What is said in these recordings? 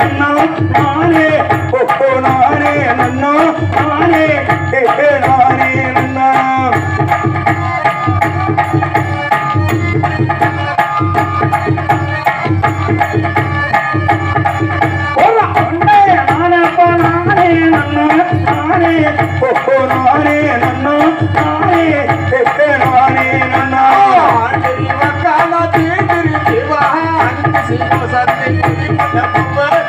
நன்னா நானே ஓஹோ நானே நன்னா நானே ஹே ஹே நானே நன்னா போடா, அண்ணே, நானப்பா, நானே, நன்னா, நானே, ஓஹோ, நானே, நன்னா,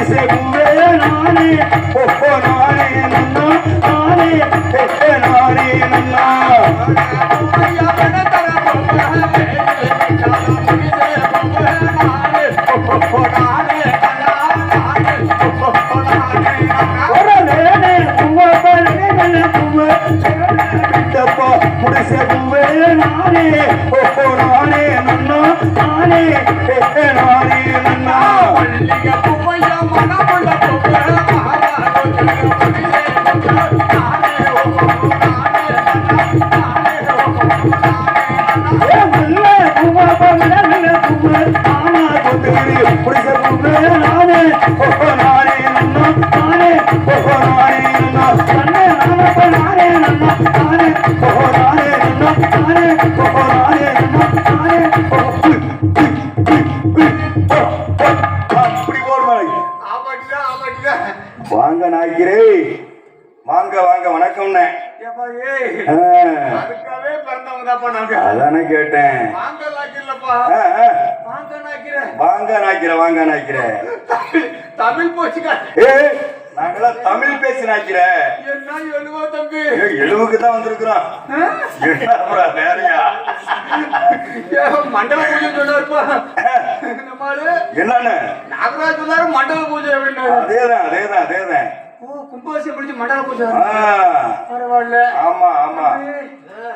ஹே, நானே, நன்னா. ஒரலேனே பூவாப்பா, குடிமல கும்பே, கிட்டப்பா, முடிசே கும்பே, நானே, ஓஹோ, நானே, நன்னா, நானே, ஹே, ஹே, நானே, நன்னா. அதானே கேட்டேன். வாங்க நாக்கிறேன் வாங்க நாய்க்கிற தமிழ் போச்சுக்கா. ஏ நாங்களாம் தமிழ் பேசி நாய்க்கிற என்ன எழுவோ தம்பி? எழுவுக்கு தான் வந்திருக்கிறோம். வேறையா? மண்டல பூஜை சொன்னாருப்பா. என்னன்னு? நாகராஜ் சொன்னாரு மண்டல பூஜை அப்படின்னாரு அதேதான் அதேதான் அதேதான். ஓ கும்பாசி பிடிச்சு மண்டல பூஜை ஆ, பரவாயில்ல. ஆமா ஆமா.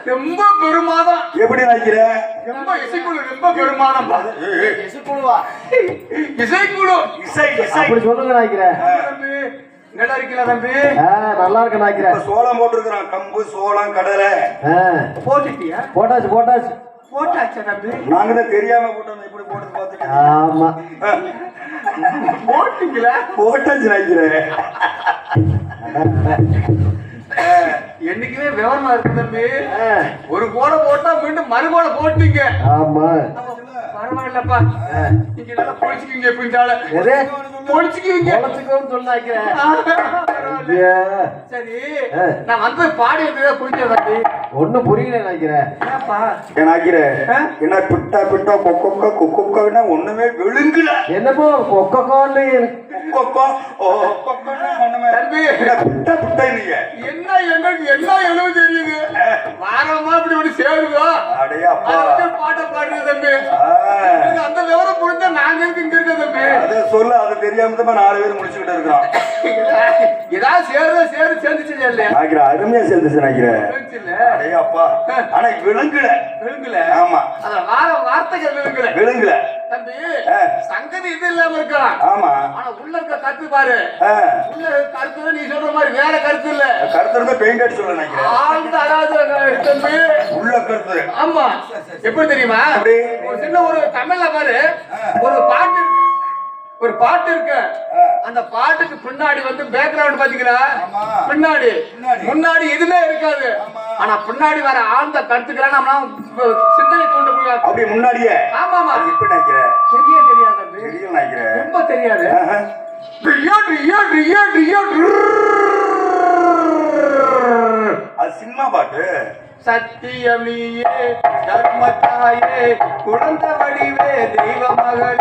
ரொம்ப பெருமாதம். எப்படி நாய்க்கிற ரொம்ப இசைக்குழு ரொம்ப ஏய், ஏய், இசைக்குழு. இசை இசை. அப்படி சொல்லுங்க நாய்க்கிறேன் தம்பி. நல்லா இருக்கல தம்பி? நல்லா இருக்க இப்ப நாய்க்கிறேன் சோளம் போட்டிருக்கிறோம் கம்பு சோளம் கடலை. போட்டுட்டியா? போட்டாச்சு போட்டாச்சு. போட்டாச்சா தம்பி நாங்க தான் தெரியாம போட்டோம் இப்படி போட்டு பார்த்துட்டு ஆமா. போட்டீங்களா? போட்டாச்சு நினைக்கிறேன். என்னைக்குமே விவரமா இருக்கு தம்பி. ஒரு கோடை போட்டா மீண்டும் மறு கோடை போட்டீங்க. ஆமா. பரவாயில்லப்பா. நீங்க நல்லா பொழிச்சுக்கீங்க நாய்க்கிறேன் பரவாயில்ல. ஐயா, சரி. நான் வந்து பாடி இருந்ததா புரிஞ்ச தம்பி? ஒண்ணும் புரியல நினைக்கிறேன் ஆ? என்ன பிட்டா பிட்டா கொக்கொக்கா கொக்கொக்கான்னா ஒண்ணுமே விழுங்கல. என்னப்போ கொக்கோன்னு கொக்கொக்கோன்னா ஒண்ணுமே என்ன பிட்டா பிட்டா நீங்க? என்ன எங்களுக்கு என்ன எழுவு தெரியுது? வாரமா இப்படி இப்படி சேருதோ? அடையே அப்பா அதை வச்சு பாட்டை பாடுறது தம்பி ஆ, எனக்கு அந்த விவரம் புரிஞ்சா நாங்க இருக்கு இங்க இருக்க தம்பி? அத சொல்ல அது தெரியாம தான் நாலு பேர் முடிச்சுக்கிட்டு இருக்கிறோம். ஏதாவது சேருதா சேரு சேர்ந்துச்சு இல்லையா நாய்க்கிற அருமையா சேர்ந்துச்சு இல்ல அடையே அப்பா ஆனா விழுங்கல. விழுங்கல? ஆமா. அத வார வார்த்தைகள் விழுங்கல. விழுங்கல. தம்பி. சங்கதி இது இல்லாம இருக்கலாம் ஆமா. ஆனா உள்ள இருக்க கருத்து பாரு. உள்ள கருத்து நீ சொல்ற மாதிரி வேற கருத்து இல்ல. கருத்து இருந்தா பெயிண்ட் அடிச்சு சொல்ல நினைக்கிறேன். ஆழ்ந்த அழகாத தம்பி. உள்ள கருத்து. ஆமா. எப்படி தெரியுமா? ஒரு சின்ன ஒரு தமிழ்ல பாரு. ஒரு பாட்டு. ஒரு பாட்டு இருக்கு. அந்த பாட்டுக்கு பின்னாடி வந்து பேக்ரவுண்ட் பாத்தீங்களா? ஆமா. பின்னாடி. முன்னாடி எதுவுமே இருக்காது. ஆனா பின்னாடி வர ஆழ்ந்த கருத்துக்களை நம்ம சிந்தனை கொண்டு போய் அப்படியே முன்னாடியே. ஆமா ஆமா. இப்ப நினைக்கிறேன் தெரிய தெரியாது தெரியல நினைக்கிறேன் ரொம்ப தெரியாது. ஆஹா. ரியோ ரியோ ரியோ ரியோ. அது சினிமா பாட்டு. சத்தியமியே தர்மத்தாயே குழந்தை வடிவே தெய்வ மகள்.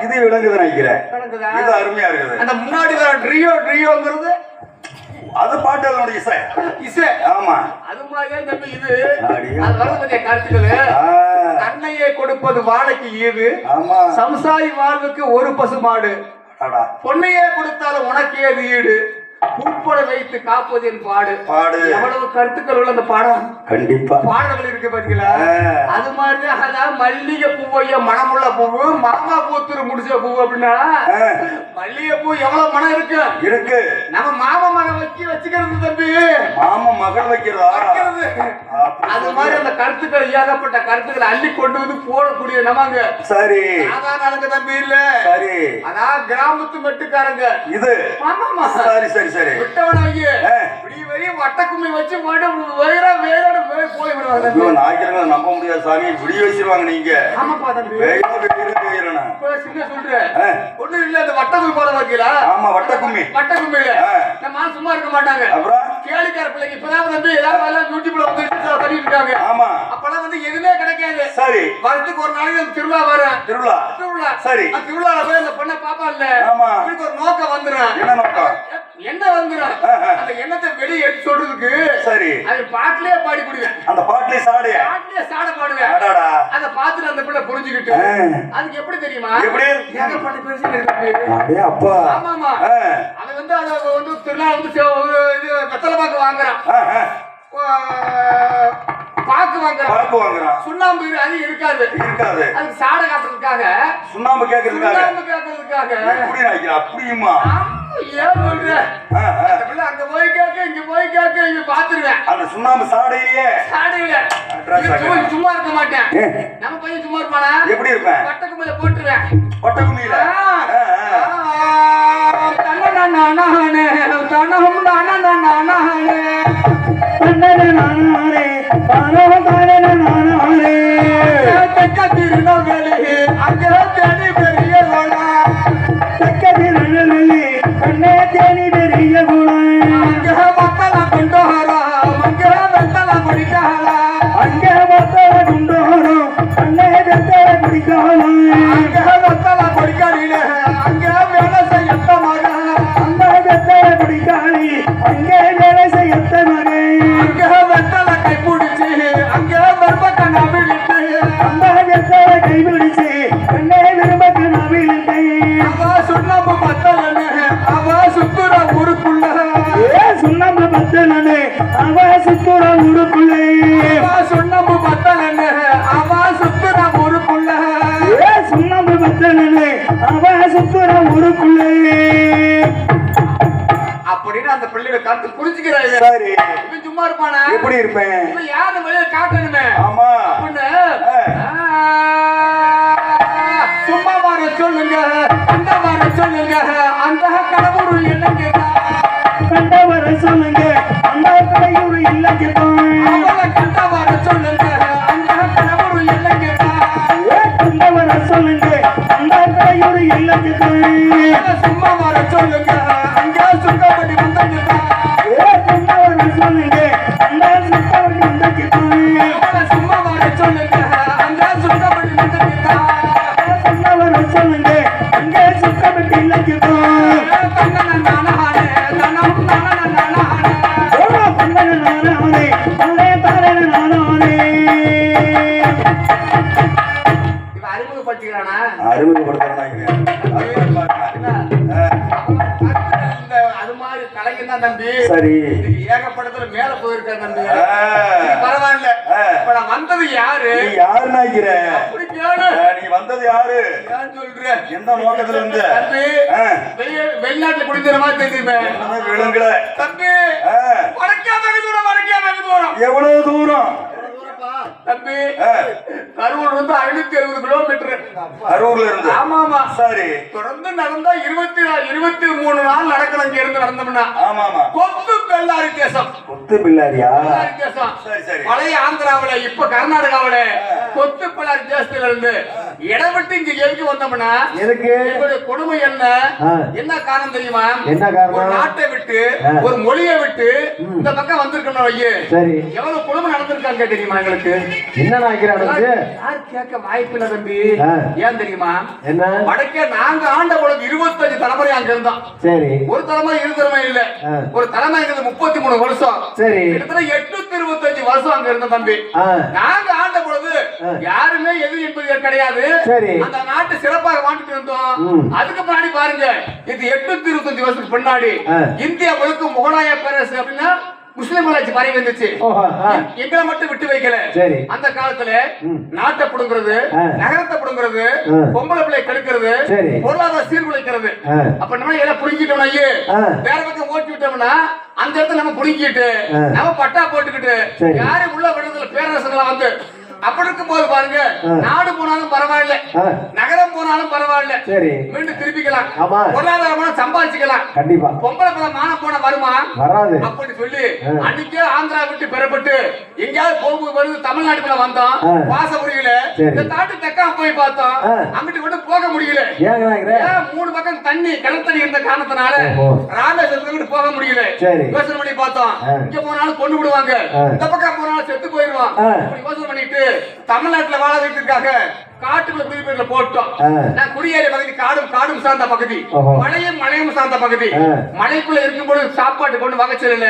இது விளங்குது நினைக்கிறேன்? இது அருமையா இருக்குது. அந்த முன்னாடி வர ட்ரியோ ட்ரியோங்கிறது அது பாட்டு அதனுடைய இசை. இசை. ஆமா. அது மாதிரியே தம்பி இது. அது வரது பற்றிய கருத்துக்கள்? ஆ, அன்னையே கொடுப்பது வாழைக்கு ஈது ஆமா. சம்சாரி வாழ்வுக்கு ஒரு பசுமாடு அடா, பொன்னையே கொடுத்தாலும் உனக்கு ஏது ஈடு? பூப்பட வைத்து காப்பது என் பாடு. பாடு. எவ்வளவு கருத்துக்கள் உள்ள அந்த பாடம் கண்டிப்பா. பாடல்கள் இருக்கு பாத்தீங்களா. அது மாதிரி அதான் மல்லிகை பூவைய மனமுள்ள பூவு மாமா பூத்துரு முடிச்ச பூ அப்படின்னா மல்லிகை பூ எவ்வளவு மனம் இருக்கு? இருக்கு. நம்ம மாமா மகன் வச்சு வச்சுக்கிறது தம்பி. மாமா மகள் வைக்கிறதா? அது மாதிரி அந்த கருத்துக்கள் ஏகப்பட்ட கருத்துக்களை அள்ளி கொண்டு வந்து போடக்கூடிய நமங்க சரி. சாதாரண ஆளுங்க தம்பி இல்ல. சரி. அதான் கிராமத்து மெட்டுக்காரங்க. இது. ஆமாமா சரி சரி சரி. விட்டவன ஐயே ஆ. இப்படி வட்டக்கும்மி வச்சு போட்டு வேற வேற போய் விடுவாங்க. நாய்க்கிறவங்க நம்ப முடியாது சாமி. விடிய வச்சிருவாங்க நீங்க. ஆமாப்பா தம்பி. சின்ன சொல்றேன். ஒண்ணும் இல்ல இந்த வட்டக்கும்மி போட வைக்கல ஆமா, வட்டக்கும்மி. வட்டக்கும்மியில. நம்ம சும்மா இருக்க மாட்டாங்க. அப்புறம்? கேளிக்கார பிள்ளைங்க. இப்பதான் தம்பி எல்லாரும் எல்லாம் யூடியூப்ல வந்து பண்ணிட்டு இருக்காங்க. ஆமா. அப்பெல்லாம் வந்து எதுவுமே கிடைக்காது. சரி. வருஷத்துக்கு ஒரு நாளைக்கு திருவிழா வரும் திருவிழா. திருவிழா. சரி. திருவிழால போய் அந்த பொண்ணை பாப்பா இல்ல ஆமா. இவனுக்கு ஒரு நோக்கம் வந்துடும் என்ன நோக்கம்? என்ன வந்துடும். அந்த எண்ணத்தை வெளியே எடுத்து சொல்றதுக்கு சரி. அது பாட்டிலே பாடி குடிவேன் அந்த பாட்டிலே சாடைய பாட்டிலே சாட பாடுவேன். அடாடா. அத பார்த்துட்டு அந்த பிள்ளை புரிஞ்சுக்கிட்டு. அதுக்கு எப்படி தெரியுமா? எப்படி? ஏகப்பட்ட பெருசு இருக்கு அப்பா. ஆமாமா ஆ, அவன் வந்து அத வந்து திருநாள் வந்து இது வெத்தலை பாக்கு வாங்குறான். பாக்கு வாங்குறான். பழப்பு வாங்குறான். சுண்ணாம்பு அது இருக்காது. இருக்காது. அதுக்கு சாடை காட்டுறதுக்காக சுண்ணாம்பு கேக்குறதுக்காக. சுண்ணாம்பு கேட்கறதுக்காக எப்படி அப்படியுமா ஆமா, ஏன் சொல்ற? ஆ, ஆ. அந்த பிள்ளை அங்க போய் கேட்க இங்க போய் கேட்க இங்க பாத்துருவேன் அந்த சுண்ணாம்பு சாடையிலேயே. சாடையில. சும்மா- இருக்க மாட்டேன். நம்ம பையன் சும்மா இருப்பானா? எப்படி இருப்பேன் வட்டக்கு மேல போட்டுருவேன் ஆ. ஆ, தன்னனனனனனே, தனஹும் தனனனனனனே. நானே தானவ தானே திருநெல்வேலி, அங்கே பெரிய சுத்துற ஊருக்குள்ள ஏ அவ சுத்துற ஊருக்குள்ளே அவ சுண்ணாம்பு பத்தலன்னு, சுத்துற ஊருக்குள்ளே அப்படின்னு அந்த பிள்ளையோட கருத்து புரிஞ்சுக்கிறாங்க சரி. இவன் சும்மா இருப்பானா? எப்படி இருப்பேன்? இவன் யாரு வெளியில காட்டணுமே? ஆமா. அப்படின்னு சும்மா வர சொல்லுங்க. அந்த வர சொல்லுங்க. அந்த கடவுள் என்ன கேட்டா. கண்டவர சொல்லுங்க. தம்பி. சரி. இதுக்கு ஏகப்பட்டத்துல மேல போயிருக்கேன் தம்பி. பரவாயில்ல. இப்ப நான் வந்தது யாரு? நீ யாரு நினைக்கிற? அப்படி கேளு ஆ, நீ வந்தது யாரு? ஏன் சொல்ற? எந்த நோக்கத்துல இருந்து? தம்பி வெளிநாட்டுல குடிக்கிற மாதிரி தெரியுமே. விழுங்கல. தம்பி ஆ. வடக்கா வெகு தூரம் வடக்கா வெகு தூரம்? எவ்வளவு தூரம் தம்பி. கரூர் வந்து ஐநூத்தி அறுபது கிலோமீட்டர் அரூர்ல இருந்து. ஆமா ஆமா சரி. தொடர்ந்து நடந்தா இருபத்தி இருபத்தி மூணு நாள் நடக்கணும் இங்க இருந்து நடந்தோம்னா. ஆமா ஆமா கொத்து பெல்லாரி தேசம். கொத்து பிள்ளாரியா பெல்லாரி தேசம். சரி சரி. பழைய ஆந்திராவுல இப்ப கர்நாடகாவுல கொத்து பெல்லாரி தேசத்துல இருந்து இடம் விட்டு இங்க எதுக்கு வந்தோம்னா எதுக்கு? கொடுமை என்ன. என்ன காரணம் தெரியுமா? என்ன காரணம்? ஒரு நாட்டை விட்டு. ஒரு மொழியை விட்டு இந்த பக்கம் வந்திருக்கணும் ஐயே. சரி. எவ்வளவு கொடுமை நடந்திருக்காங்க தெரியுமா எங்களுக்கு? என்ன நினைக்கிறானுக்கு யார் கேட்க வாய்ப்பு இல்ல தம்பி. ஏன் தெரியுமா? என்ன? வடக்கே நாங்க ஆண்ட உலகம் இருபத்தஞ்சு தலைமுறை அங்க இருந்தோம் சரி. ஒரு தலைமை இரு தலைமை இல்ல. ஒரு தலைமைங்கிறது முப்பத்தி மூணு வருஷம். சரி. கிட்டத்தட்ட எட்நூத்தி இருபத்தஞ்சு வருஷம் அங்க இருந்த தம்பி. நாங்க ஆண்ட பொழுது. யாருமே எது என்பது கிடையாது. சரி. அந்த நாட்டு சிறப்பாக வாழ்ந்துட்டு இருந்தோம். அதுக்கு முன்னாடி பாருங்க இது எட்நூத்தி இருபத்தஞ்சு வருஷத்துக்கு முன்னாடி ஆ. இந்தியா முழுக்க முகலாய பேரரசு அப்படின்னா முஸ்லிம் ஆட்சி பரவி வந்துச்சு ஆ எங்களை மட்டும் விட்டு வைக்கல. அந்த காலத்துல. நாட்டை புடுங்கிறது. நகரத்தை புடுங்கிறது. பொம்பளை பிள்ளை கெடுக்கிறது. பொருளாதார சீர்குலைக்கிறது. அப்ப நம்ம எல்லாம் புடுங்கிட்டோம்னா ஐயே, ஆ. வேற பக்கம் ஓட்டி விட்டோம்னா அந்த இடத்துல நம்ம புடுங்கிட்டு. நம்ம பட்டா போட்டுக்கிட்டு. யாரும் உள்ள விடுறதுல பேரரசுகளா வந்து அப்படி இருக்கும் போது பாருங்க. நாடு போனாலும் பரவாயில்ல நகரம் போனாலும் பரவாயில்ல சரி மீண்டும் திருப்பிக்கலாம். பொருளாதாரமான சம்பாதிச்சுக்கலாம் கண்டிப்பா பொம்பளை பிள்ளை மானம் போன வருமா வராது அப்படி சொல்லி. அன்னைக்கே ஆந்திரா விட்டு பெறப்பட்டு எங்கேயாவது போகும்போது வருது தமிழ்நாட்டுக்குள்ள வந்தோம். வாச முடியல. இந்த தாட்டு தெக்காம போய் பார்த்தோம். அங்கிட்டு கூட போக முடியல மூணு பக்கம் தண்ணி கடல் தண்ணி இருந்த காரணத்தினால. ராமேஸ்வரத்துக்கு போக முடியல. யோசனை பண்ணி பார்த்தோம். இங்க போனாலும் கொண்டு விடுவாங்க. இந்த பக்கம் போனாலும் செத்து போயிருவான் யோசனை பண்ணிட்டு தமிழ்நாட்டில் வாழ வைத்திருக்காங்க. காட்டுக்குள்ள குடியிருப்புல போட்டோம் ஆ. நான் பகுதி காடும் காடும் சார்ந்த பகுதி. மலையும் மலையும் சார்ந்த பகுதி. மலைக்குள்ள இருக்கும்போது சாப்பாட்டு கொண்டு வகச்சல.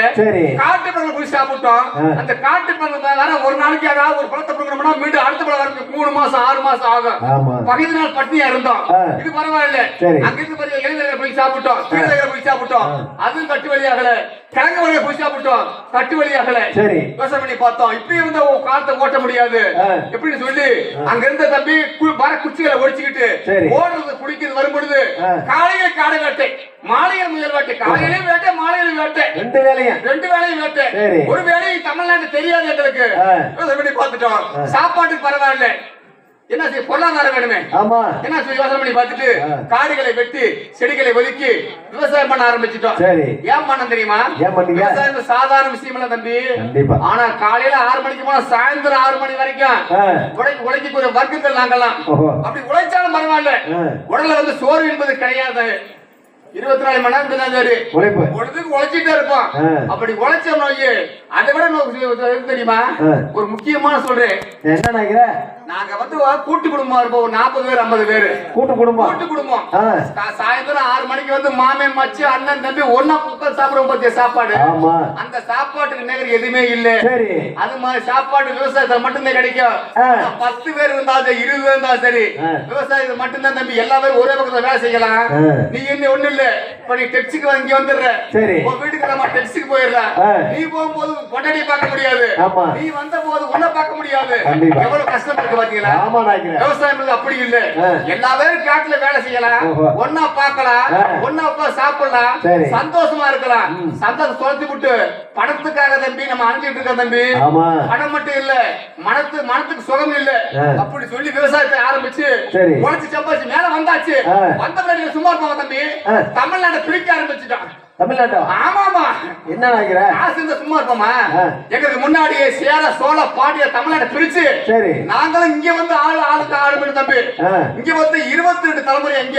காட்டு பழம் போய் சாப்பிட்டோம். அந்த காட்டு பழம் ஒரு நாளைக்கு ஏதாவது ஒரு பழத்தை கொடுக்கணும்னா மீண்டும் அடுத்த பழம் வரதுக்கு மூணு மாசம் ஆறு மாசம் ஆகும். பகுதி நாள் பட்டினியா இருந்தோம். இது பரவாயில்ல சரி. அங்க இருந்து பாருங்க இளைஞர்கள் போய் சாப்பிட்டோம் கீழே போய் சாப்பிட்டோம். அதுவும் கட்டு வழியாகல கிழங்கு வழியா போய் சாப்பிட்டோம் கட்டு வழியாகல. யோசனை பண்ணி பார்த்தோம் இப்படி இருந்த காலத்தை ஓட்ட முடியாது. எப்படின்னு சொல்லி அங்க இருந்த தம்பி மர குச்சிகளை ஒடிச்சுக்கிட்டு சரி. ஓடுறது குடிக்கிறது வரும் பொழுது ஆ. காலையில காடு வேட்டை. மாலையில முயல் வேட்டை. காலையிலும் வேட்டை மாலையிலும் வேட்டை. ரெண்டு வேலையும் ரெண்டு வேலையும் வேட்டை. ஒரு வேலையும் தமிழ்நாட்டு தெரியாது எங்களுக்கு. பார்த்துட்டோம். சாப்பாட்டுக்கு பரவாயில்ல. என்ன செய்ய பொருளாதாரம் வேணுமே ஆமா என்ன செய்ய யோசனை பண்ணி பார்த்துட்டு. காடுகளை வெட்டி செடிகளை ஒதுக்கி விவசாயம் பண்ண ஆரம்பிச்சிட்டோம் சரி. ஏன் பண்ண தெரியுமா ஏன் பண்ணீங்க? விவசாயம் சாதாரண விஷயம் இல்ல தம்பி கண்டிப்பா. ஆனா காலையில ஆறு மணிக்கு போனா சாயந்தரம் ஆறு மணி வரைக்கும் ஆ. உழைக்க உழைக்கக்கூடிய வர்க்கங்கள் நாங்கெல்லாம். அப்படி உழைச்சாலும் பரவாயில்ல. உடல்ல வந்து சோர்வு என்பது கிடையாது இருபத்தி நாலு மணி நேரம் இருந்தாலும் சரி உழைப்பு. பொழுதுக்கு உழைச்சிட்டே இருப்போம். அப்படி உழைச்சோம் நோய் அதை விட எது தெரியுமா. ஒரு முக்கியமான சொல்றேன். என்ன நாயகரே நாங்க வந்து கூட்டு குடும்பமா இருப்போம். ஒரு நாற்பது பேர் ஐம்பது பேரு. கூட்டு குடும்பம். கூட்டு குடும்பம். சாயந்தரம் ஆறு மணிக்கு வந்து மாமன் மச்சி அண்ணன் தம்பி ஒன்னா உட்கார்ந்து சாப்பிடுவோம் பத்திய சாப்பாடு? அந்த சாப்பாட்டுக்கு நிகர் எதுவுமே இல்ல. சரி. அது மாதிரி சாப்பாடு விவசாயத்துல மட்டும்தான் கிடைக்கும். பத்து பேர் இருந்தாலும் சரி இருபது பேர் இருந்தாலும் சரி ஆ. விவசாயத்துல மட்டும்தான் தம்பி. எல்லா பேரும் ஒரே பக்கத்துல வேலை செய்யலாம். நீ என்ன ஒண்ணு இல்ல. இப்ப நீ டெக்ஸுக்கு இங்க வந்துடுற சரி. உன் வீட்டுக்கு நம்ம டெக்ஸுக்கு போயிடுற ஆ. நீ போகும்போது பொண்டாட்டி பார்க்க முடியாது ஆமா. நீ வந்த போது உன்னை பார்க்க முடியாது கண்டிப்பா. எவ்வளவு கஷ்டம் இருக்கு பாத்தீங்களா ஆமா நாயகரே விவசாயம் அப்படி இல்ல ஆ. எல்லா பேரும் காட்டுல வேலை செய்யலாம் ஓஹோ. ஒன்னா பார்க்கலாம். ஒன்னா சாப்பிடலாம். சந்தோஷமா இருக்கலாம் சந்தோஷம் தொலைச்சு விட்டு பணத்துக்காக தம்பி நம்ம அணிஞ்சிட்டு இருக்க தம்பி பணம் மட்டும் இல்ல மனத்து மனத்துக்கு சுகம் இல்ல. அப்படி சொல்லி விவசாயத்தை ஆரம்பிச்சு. உழைச்சு சம்பாதிச்சு மேல வந்தாச்சு. வந்த பிறகு சும்மா இருப்பாங்க தம்பி. தமிழ்நாட்டை பிரிக்க ஆரம்பிச்சுட்டான் தமிழ்நாட்டா? ஆமாமா என்ன நாயகரே காசு இருந்தா சும்மா இருப்போமா. எங்களுக்கு முன்னாடியே சேர சோழ பாண்டிய தமிழ்நாட்டை பிரிச்சு சரி. நாங்களும் இங்க வந்து ஆளு ஆளுக்கு ஆளு பண்ணி தம்பி. இங்க வந்து இருபத்தி ரெண்டு தலைமுறை எங்க?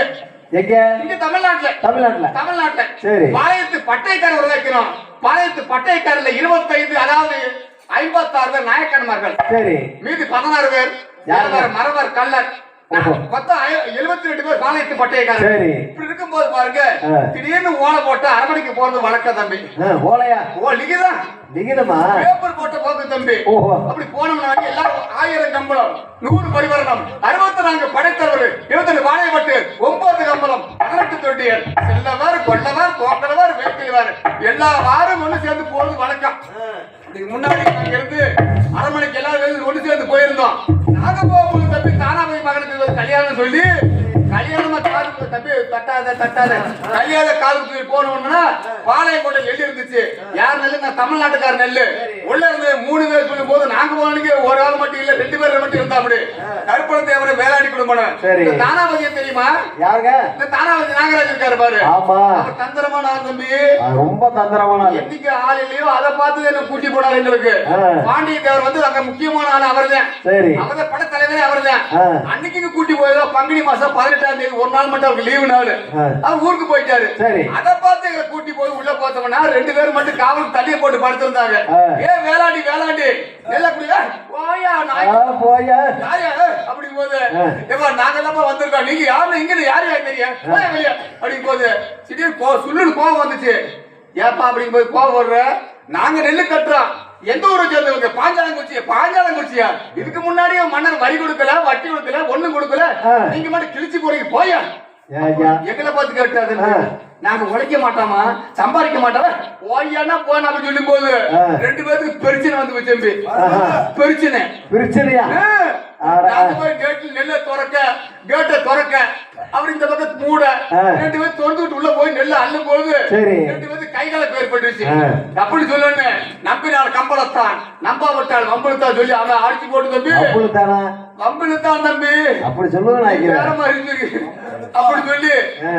எங்க? இங்க தமிழ்நாட்டுல. தமிழ்நாட்டுல. தமிழ்நாட்டுல. சரி. பாளையத்து பட்டைக்காரர் உருவாக்கணும் பாளையத்து பட்டைக்காரர்ல இருபத்தைந்து அதாவது ஐம்பத்தாறு பேர் நாயக்கன்மார்கள். சரி. மீதி பதினாறு பேர்? மரவர், கல்லர். மொத்தம் எழுபத்தி ரெண்டு பேர் பாளையத்து பட்டைக்காரர் சரி. இப்படி இருக்கும்போது பாருங்க. திடீர்னு ஓலை போட்டு அரமணிக்கு போறது வழக்கம் தம்பி. ஓலையா? ஓ லிகிதமா? பேப்பர் போட்ட போக்கு தம்பி. அப்படி போனோம்னா எல்லாரும் ஆயிரம் கம்பளம் நூறு பரிவரணம் அறுபத்தி நான்கு படைத்தலைவர் இருபத்தி வாழைப்பட்டு ஒன்பது கம்பளம் பதினெட்டு தொட்டியர் செல்லவர் கொள்ளவர் போக்கலவர் வேட்கையவர் எல்லா வாரம் ஒண்ணு சேர்ந்து போறது வழக்கம். முன்னாடி நாங்க இருந்து அரண்மனைக்கு எல்லாரும் சேர்ந்து ஒண்ணு சேர்ந்து போயிருந்தோம். நாங்க தானாபதி மகனுக்கு கல்யாணம் சொல்லி கல்யாணமா காலுக்கு தம்பி தட்டாத தட்டாத. கல்யாண தூக்கி போனோம்னா பாளையங்கோட்டை நெல் இருந்துச்சு. யார் நெல்லு? நான் தமிழ்நாட்டுக்கார நெல்லு. உள்ள இருந்து மூணு பேர் சொல்லும் போது நாங்க போனீங்க ஒரு ஆள் மட்டும் இல்ல ரெண்டு பேர் மட்டும் இருந்தா அப்படி. கருப்பண தேவரை வேளாடி குடும்பம் தானாபதியம் தெரியுமா? யாருங்க? இந்த தானாபதி நாகராஜ் இருக்காரு பாரு. ஆமா. அவர் தந்திரமான ஆள் தம்பி. ரொம்ப தந்திரமான ஆளு. என்னைக்கு ஆள் இல்லையோ அதை பார்த்து என்ன கூட்டி போனார் எங்களுக்கு. பாண்டிய தேவர் வந்து அங்க முக்கியமான ஆள் அவர்தான். சரி. அவர்தான் படத்தலைவரே அவர்தான். ஆ. அன்னைக்கு இங்க கூட்டி போயதோ பங்குனி மாசம் பதினெட்டு தேதி ஒரு நாள் மட்டும் அவருக்கு லீவு நாள். அவர் ஊருக்கு போயிட்டாரு. சரி. அதை பார்த்து எங்களை கூட்டி போய் உள்ள பார்த்தோம்னா ரெண்டு பேரும் மட்டும் காவலுக்கு தண்ணியை போட்டு படுத்திருந்தாங்க. ஏ வேளாண்டி வேளாண்டி நெல்ல குடியா? போயா போயா. யாரு? அப்படிங்கும் போது. ஏப்பா நாங்க தான் வந்திருக்கோம். நீங்க யாரு இங்க யாரு யாரு தெரியும் அப்படிங்கும் போது திடீர்னு கோ சுள்ளுன்னு கோவம் வந்துச்சு. ஏப்பா அப்படிங்கும் போது கோவம் வர்ற நாங்க நெல்லு கட்டுறோம். எந்த ஊரை சேர்ந்தவங்க பாஞ்சாலங்குறிச்சி பாஞ்சாலங்குறிச்சியா இதுக்கு முன்னாடியே மன்னர் வரி கொடுக்கல வட்டி கொடுக்கல ஒண்ணும் கொடுக்கல. நீங்க மட்டும் கிழிச்சு போறீங்க போயா. எங்களை பார்த்து கேட்டாது. நாங்க உழைக்க மாட்டோமா சம்பாதிக்க மாட்டோம் ஓய்யானா போன அப்படி சொல்லும் போது. ரெண்டு பேருக்கு பிரச்சனை வந்து வச்சு. பிரச்சனை பிரச்சனையா கேட்டில் நெல்லை திறக்க கேட்டை திறக்க அவர் இந்த பக்கத்து மூட. ரெண்டு பேரும் திறந்து விட்டு உள்ள போய் நெல்லை அள்ளும் போது. ரெண்டு பேருக்கு கைகால ஏற்பட்டுருச்சு ஆ. அப்படி சொல்லணும் நம்பினாள் கம்பளத்தான். நம்பாவிட்டாள் வம்பளத்தான் சொல்லி அவன் அடிச்சு போட்டு தம்பி. வம்பளத்தான் தம்பி. அப்படி நினைக்கிறேன் வேற மாதிரி. அப்படி சொல்லி.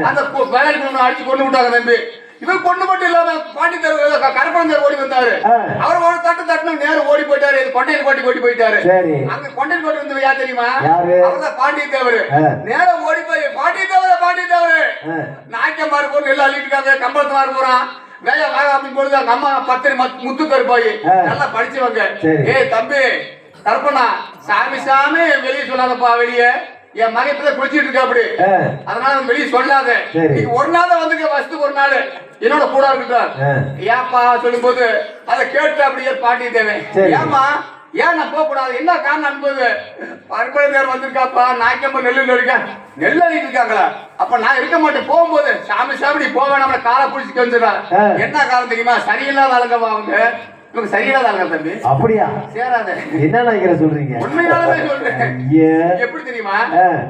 அந்த வேலைக்கு அடிச்சு கொண்டு விட்டாங்க தம்பி. இவன் பொண்ணு மட்டும் இல்லாம பாண்டி தெரு கரப்பந்தர் ஓடி வந்தாரு. அவர் ஒரு தட்டு தட்டுன நேரம் ஓடி போயிட்டாரு. கொண்டையில் பாட்டி ஓடி போயிட்டாரு. அங்க கொண்டையில் பாட்டி வந்து யார் தெரியுமா? அவர்தான் பாண்டி தேவர். நேரம் ஓடி போய் பாண்டி தேவர பாண்டி தேவரு ஆ. நாய்க்கம்மாரு போட்டு எல்லாம் அள்ளிட்டு இருக்காங்க. கம்பளத்துமாரு போறான். வேலை வாங்க அப்படின்னு பொழுது அங்க அம்மா பத்திரி முத்து கருப்பாயி ஆ. நல்லா படிச்சவங்க. ஏய் தம்பி கற்பனா சாமி சாமி வெளியே சொல்லாதப்பா வெளியே என் மகன் இப்பதான் குளிச்சிட்டு இருக்கா அப்படி. அதனால வெளியே சொல்லாத. நீ ஒரு நாள் தான் வந்துக்க ஃபர்ஸ்ட் ஒரு நாள் என்னோட கூட இருக்கட்டும். ஏப்பா சொல்லும்போது அதை கேட்டு அப்படியே பாட்டி சரி. ஏமா ஏன் நான் போக கூடாது என்ன காரணம் அனுப்புது பரம்பரையார் வந்திருக்காப்பா. நாய்க்கம்ப நெல்லுல இருக்க நெல் அடிட்டு இருக்காங்களா? அப்ப நான் இருக்க மாட்டேன். போகும்போது சாமி சாமி நீ போக நம்மள காலை பிடிச்சி வந்துடுறா. என்ன காரணம் தெரியுமா? சரியில்லாத ஆளுங்கப்பா அவங்க. இவங்க சரியில்லாத ஆளுங்க தம்பி. அப்படியா? சேராத. என்ன நினைக்கிற சொல்றீங்க? உண்மையாலுமே சொல்றேன். எப்படி தெரியுமா.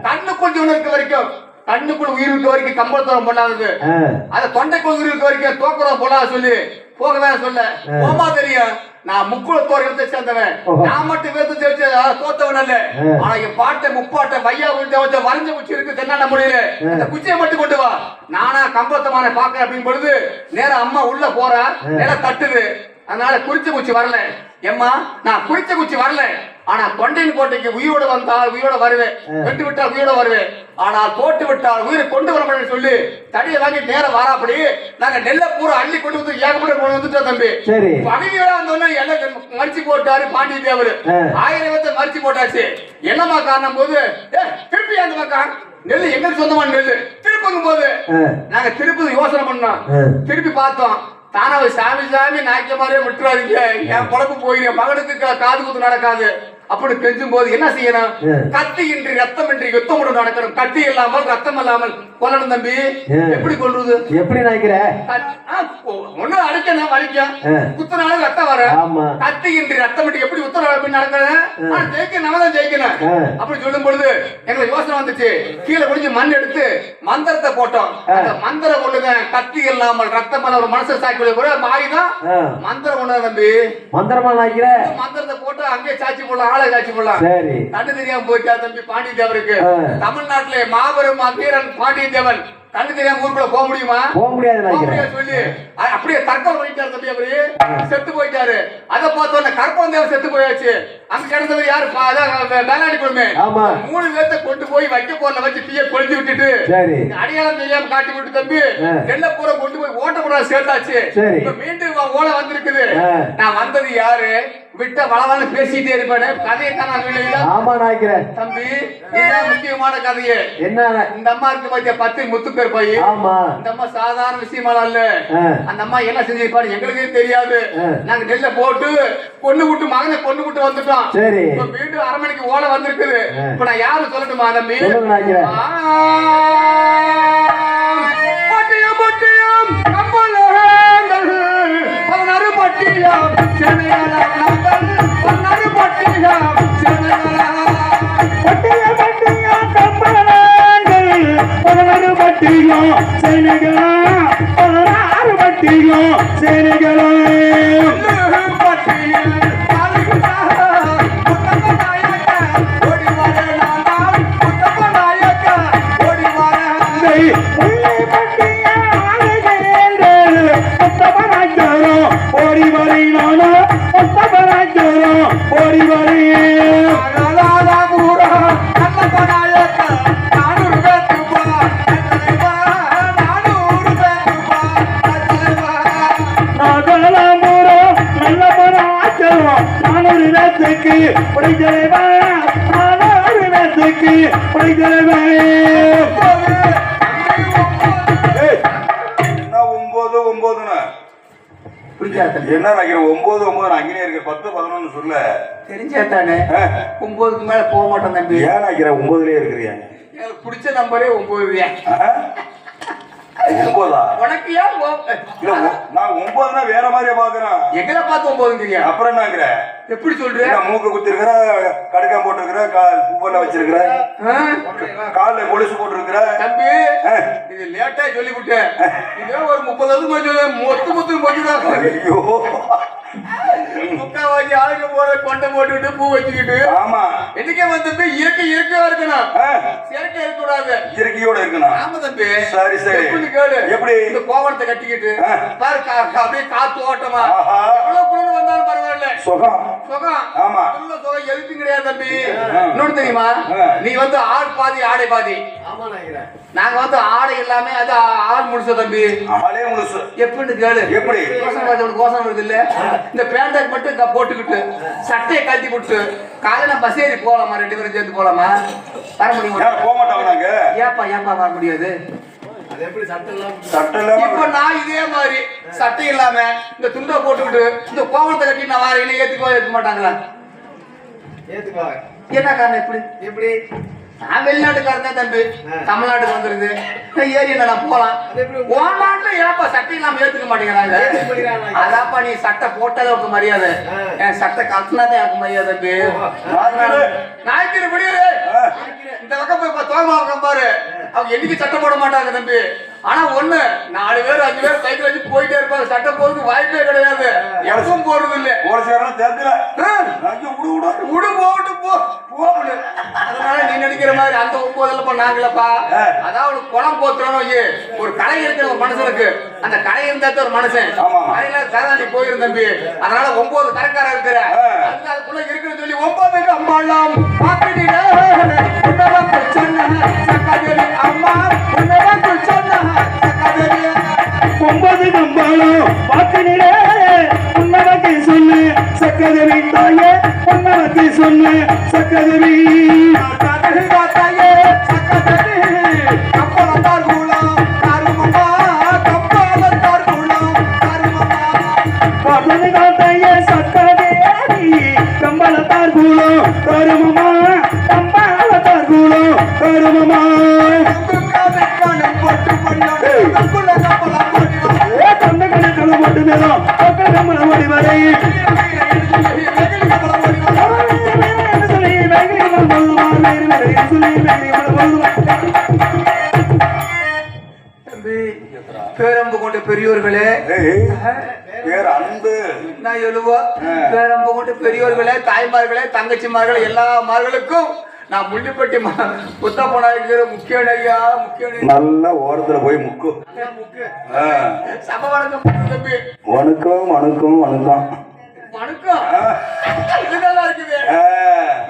கண்ணுக்குள் ஜீவன் இருக்க வரைக்கும் கண்ணுக்குள் உயிர் இருக்க வரைக்கும் கம்பளத்தோரம் பண்ணாதது ஆ. அத தொண்டைக்குள் உயிர் இருக்க வரைக்கும் தோக்குறோம் போடாத சொல்லி போகவே சொல்ல. ஆ. போமா தெரியும். நான் முக்குள தோர் எடுத்து சேர்ந்தவன். நான் மட்டும் சேர்த்து அஹ், தோத்தவன் அல்ல. ஆனா என் பாட்டை முப்பாட்டை வையா விழுந்த வரைஞ்ச குச்சி இருக்கு தென்னாண்ட முடியல. அந்த குச்சியை மட்டும் கொண்டு வா நானா கம்பளத்தமான பாக்க அப்படின்னு பொழுது நேரா அம்மா உள்ள போறா. நில தட்டுது அதனால குறிச்ச குச்சி வரல எம்மா நான் குறிச்ச குச்சி வரல ஆனா தொண்டையின் கோட்டைக்கு உயிரோட வந்தால் உயிரோட வருவேன். வெட்டு விட்டால் உயிரோட வருவேன். ஆனால் தோட்டு விட்டால் உயிரை கொண்டு வர முடியும்னு சொல்லி தடியை வாங்கி நேரம் வாராப்படி நாங்க நெல்லை பூரா அள்ளி கொண்டு வந்து ஏகப்பட்ட கொண்டு வந்துட்டோம் தம்பி. சரி. பதவியோட வந்தோடனே எல்லாம் மறிச்சு போட்டாரு பாண்டி தேவர். ஆயிரம் பேர்த்த மறிச்சு போட்டாச்சு. என்னமா காரணம் போது? திருப்பி அந்த பக்கம். நெல்லு எங்களுக்கு சொந்தமான நெல்லு. திருப்புங்கும் போது. நாங்க திருப்பி யோசனை பண்ணோம். திருப்பி பார்த்தோம். தானே சாமி சாமி நாய்க்க மாதிரியே விட்டுறாதீங்க. என் குழம்பு போயிரு. மகனுக்கு காது குத்து நடக்காது. அப்படி கெஞ்சும் போது என்ன செய்யணும். கத்தி இன்றி ரத்தம் இன்றி யுத்தமுடன் நடக்கணும். கத்தி இல்லாமல் ரத்தம் இல்லாமல் கொல்லணும் தம்பி. எப்படி கொல்றது? எப்படி நினைக்கிற ஒண்ணு அடிக்கணும் வலிக்கும் ஆ. குத்துனாலும் ரத்தம் வர. கத்தி இன்றி ரத்தம் இன்றி எப்படி உத்தரவு நடக்கணும் ஆனா ஜெயிக்க நம்ம தான் ஜெயிக்கணும். அப்படி சொல்லும் பொழுது எங்களுக்கு யோசனை வந்துச்சு. கீழே குடிஞ்சு மண் எடுத்து மந்திரத்தை போட்டோம். அந்த மந்திரம் கொண்டுங்க கத்தி இல்லாமல் ரத்தம் இல்லாமல் ஒரு மனுஷன் சாக்கி கூட ஆ. மந்திரம் கொண்டு தம்பி. மந்திரமா நினைக்கிற மந்திரத்தை போட்டு அங்கேயே சாட்சி போடலாம். சாட்சி போடலாம் சரி. கண்ணு தெரியாம போயிட்டா தம்பி பாண்டிய தேவருக்கு. தமிழ்நாட்டிலே மாபெரும் வீரன் பாண்டிய தேவன் கண்ணு தெரியாம ஊருக்குள்ள போக முடியுமா? போக முடியாது நினைக்கிறேன். சொல்லி. அப்படியே தற்கொலை பண்ணிட்டாரு தம்பி அவரு. செத்து போயிட்டாரு. அத பார்த்தோன்னே கற்பந்தேவன் செத்து போயாச்சு. அங்க கிடந்தவர் யாரு? வேளாண்டி குழுமே. ஆமா. மூணு பேர்த்த கொண்டு போய் வைக்க போர்ல வச்சு தீய கொளுத்தி விட்டுட்டு. அடையாளம் தெரியாம காட்டி விட்டு தம்பி. நெல்ல பூரா கொண்டு போய் ஓட்ட கூட சேர்த்தாச்சு. சரி. இப்ப மீண்டும் ஓலை வந்திருக்குது. நான் வந்தது யாரு? விட்ட வளவளன்னு பேசிட்டே இருப்பேனே. கதையை தான் நான் ஆமா நினைக்கிறேன். தம்பி முக்கியமான கதையே. என்ன இந்த அம்மா இருக்கு பாத்தியா? பத்து முத்துக்கர் பைய ஆமா. இந்த அம்மா சாதாரண விஷயமாலாம் இல்ல. அந்த அம்மா என்ன செஞ்சிருப்பாரு எங்களுக்கே தெரியாது. நாங்க நெல்ல போட்டு பொண்ணு விட்டு மகனை பொண்ணு விட்டு வந்துட்டோம். சரி. இப்ப மீண்டும் அரை மணிக்கு ஓலை வந்திருக்குது. இப்ப நான் யாரு சொல்லட்டுமா தம்பி? பட்டியம் பட்டியம் பதினாறு பட்டியம் பதினாறு பட்டியம் பதினாறு பட்டியும் சேனைகளா பதினாறு பட்டியும் சேனைகளா. என்ன நினைக்கிறேன் ஒன்பது ஒன்பது அங்கேயே இருக்கு பத்து பதினொன்னு சொல்ல. தெரிஞ்சா தானே. ஒன்பதுக்கு மேல போக மாட்டோம் தம்பி. ஏன் நினைக்கிறேன் ஒன்பதுலயே இருக்கிறியா? எனக்கு பிடிச்ச நம்பரே ஒன்பது? ஒன்பதா? உனக்கு ஏன் நான் ஒன்பதுனா வேற மாதிரியா பாக்குறேன். எங்களை பார்த்து ஒன்பதுங்கிறியா? அப்புறம் என்னங்கிற? எப்படி சொல்ற? மூக்கு குத்திருக்கிற கடுக்கான் போட்டிருக்கிற கால் பூவெல்லாம் வச்சிருக்கிற? கால்ல கொலுசு போட்டிருக்கிற. தம்பி. இது லேட்டா சொல்லிவிட்டேன். இதே ஒரு முப்பது வருஷம் கொஞ்சம் மொத்து மொத்து மொத்துதான் ஐயோ. முக்காவாசி ஆளுங்க போற கொண்டை போட்டுக்கிட்டு பூ வச்சுக்கிட்டு. ஆமா. என்னைக்கே வந்து இயற்கை இயற்கையா இருக்கணும். செயற்கை இருக்கக்கூடாது. இயற்கையோட இருக்கணும். ஆமா தம்பி. சரி, சரி. எப்படி கேளு. எப்படி? இந்த கோவணத்தை கட்டிக்கிட்டு. பாரு அப்படியே காத்து ஓட்டமா. எவ்வளவு குளிர் வந்தாலும் பரவாயில்ல. சுகம். சுகம். ஆமா. உள்ள சுகம் எதுக்கும் கிடையாது தம்பி. இன்னொன்னு தெரியுமா. நீ வந்து ஆள் பாதி ஆடை பாதி. நாங்க வந்து ஆடை எல்லாமே அது ஆள் முடிச்ச தம்பி. ஆளே எப்படின்னு கேளு. எப்படி? கோசம் கோசம் வருது இல்ல? இந்த பேண்டை மட்டும் போட்டுக்கிட்டு சட்டையை கழட்டி போட்டு காலையில பஸ் ஏறி போலாமா? ரெண்டு பேரும் சேர்ந்து போலாமா? வர முடியுமா? போக மாட்டாங்க நாங்க? ஏப்பா ஏப்பா வர முடியாது? இப்ப நான் இதே மாதிரி சட்டை இல்லாம இந்த துண்டை போட்டுக்கிட்டு இந்த கோவணத்தை கட்டி நான் வாரேன் ஏத்துக்கோ ஏத்துக்க மாட்டாங்களா? என்ன காரணம் எப்படி எப்படி? நான் வெளிநாட்டுக்காரன் தான் தம்பி. தமிழ்நாட்டுக்கு வந்துருது. ஏறி நான் போலாம்? உன் நாட்டுல ஏப்பா சட்டை இல்லாம ஏத்துக்க மாட்டேங்கிறாங்க. அதாப்பா நீ சட்டை போட்டதே உனக்கு மரியாதை. என் சட்டை கட்டினாதான் எனக்கு மரியாதை தம்பி. நாய்க்கிற முடியாது. இந்த பக்கம் போய் தோமா பக்கம் பாரு. அவங்க என்னைக்கு சட்டை போட மாட்டாங்க தம்பி. ஆனா ஒண்ணு நாலு பேர் அஞ்சு பேர் சைக்கிள் வச்சு போயிட்டே இருப்பாங்க. சட்டை போறதுக்கு வாய்ப்பே கிடையாது. எப்பவும் போறது இல்ல தெரிஞ்சல ஆ. ஐயோ விடு விடு. விடு போட்டு போ. போகணும். அதனால நீ நினைக்கிற மாதிரி அந்த ஒன்பதுல. அதான் ஒரு குளம் போத்துறோம் ஒரு கலை இருக்கிற ஒரு மனுஷனுக்கு. அந்த கலை இருந்தா ஒரு மனுஷன். கலையில கதாண்டி போயிரும் தம்பி. அதனால ஒன்பது கரைக்காரர் இருக்கிற. அதுக்குள்ள இருக்குன்னு சொல்லி ஒன்பதுக்கு அம்மாலாம் சொன்ன சக்காதேவி அம்மா சொன்ன சக்காதேவி ஒன்பது கம்பாலம் வாக்கினிலே உன்னவத்தை சொல்லு சக்கதவி தாயே உன்னவத்தை சொல்லு சக்கதவி சக்காதேவி தாத்தாயே சக்காதேவி கப்பலத்தார் கூலம் பெரியோர்களே. பேர் அன்பு. நான் எழுவா பேரம்பு கொண்ட பெரியோர்களே தாய்மார்களே தங்கச்சிமார்களே எல்லா மார்களுக்கும் நான் முள்ளிப்பட்டி புத்தப்பனா இருக்கிற முக்கிய நடிகா முக்கிய நல்ல ஓரத்துல போய் முக்கு. சப வணக்கம் தம்பி. வணக்கம் வணக்கம் வணக்கம். வணக்கம். இது நல்லா இருக்குது.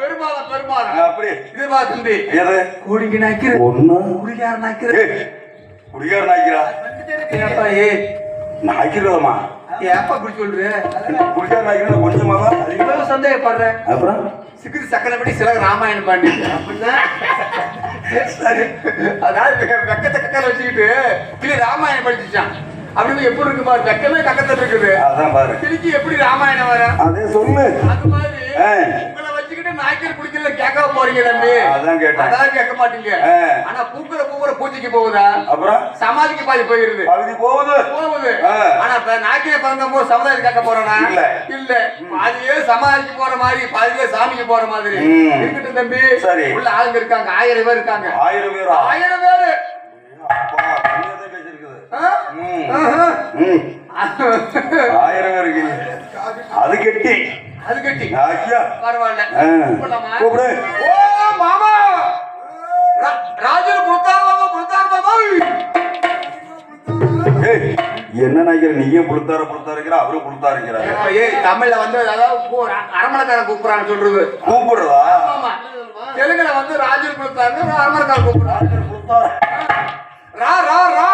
பெருமாள பெருமாள். அப்படி. இது பா தம்பி. எது? கூடிக்கு ஒண்ணு? குடிகார நாய்க்கிற ஏய், குடிகார நாய்க்கிறா ஏப்பா ஏ நாய்க்கிறதமா ஏப்பா இப்படி சொல்ற குடிகார நாய்க்கிறா கொஞ்சமா தான் இவ்வளவு சந்தேகப்படுறேன் அப்புறம் சிக்கிரி சக்கரப்படி சில ராமாயணம் பாண்டி சரி அதாவது வெக்கத்தை கக்கல வச்சுக்கிட்டு கிளி ராமாயணம் படிச்சுச்சான் அப்படின்னு எப்படி இருக்கு பாரு வெக்கமே கக்கத்துல இருக்குது அதான் பாரு கிளிக்கு எப்படி ராமாயணம் வர அதே சொல்லு அது மாதிரி நாய்க்கர் குடிக்கல கேட்க போறீங்க தம்பி. அதான் கேட்டேன். அதான் கேட்க மாட்டீங்க. ஆனா பூக்கிற பூக்கிற பூச்சிக்கு போகுதா? அப்புறம்? சமாதிக்கு பாதி போயிருது. பகுதி போகுது. போகுது. ஆனா இப்ப நாய்க்கரை பிறந்த போது சமுதாயம் கேட்க போறானா? இல்ல. இல்ல. பாதியே சமாதிக்கு போற மாதிரி பாதியே சாமிக்கு போற மாதிரி. இருக்கட்டும் தம்பி. சரி. உள்ள ஆளுங்க இருக்காங்க. ஆயிரம் பேர் இருக்காங்க. ஆயிரம் பேரா? ஆயிரம் பேரு. ஆயிரம் பேர் அது கெட்டி. அது கட்டி. ஐயா. பரவாயில்ல? கூப்பிடு. ஓ மாமா! ரா- ராஜர் புழுத்தார் மாமா புழுத்தார் மாமா ஏய், என்ன நினைக்கிற? நீயே புளுத்தார புளுத்தாருங்கிற அவரும் புளுத்தாருங்கிறாரு ஏய் தமிழ்ல வந்து அதாவது அரமணக்காரன் கூப்பிடுறான்னு சொல்றது. கூப்பிடுறதா? தெலுங்குல வந்து ராஜர் புழுத்தாருன்னு அரமணக்காரன் கூப்பிடுறாங்க புளுத்தார ரா ரா ரா.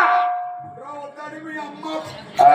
ஆ.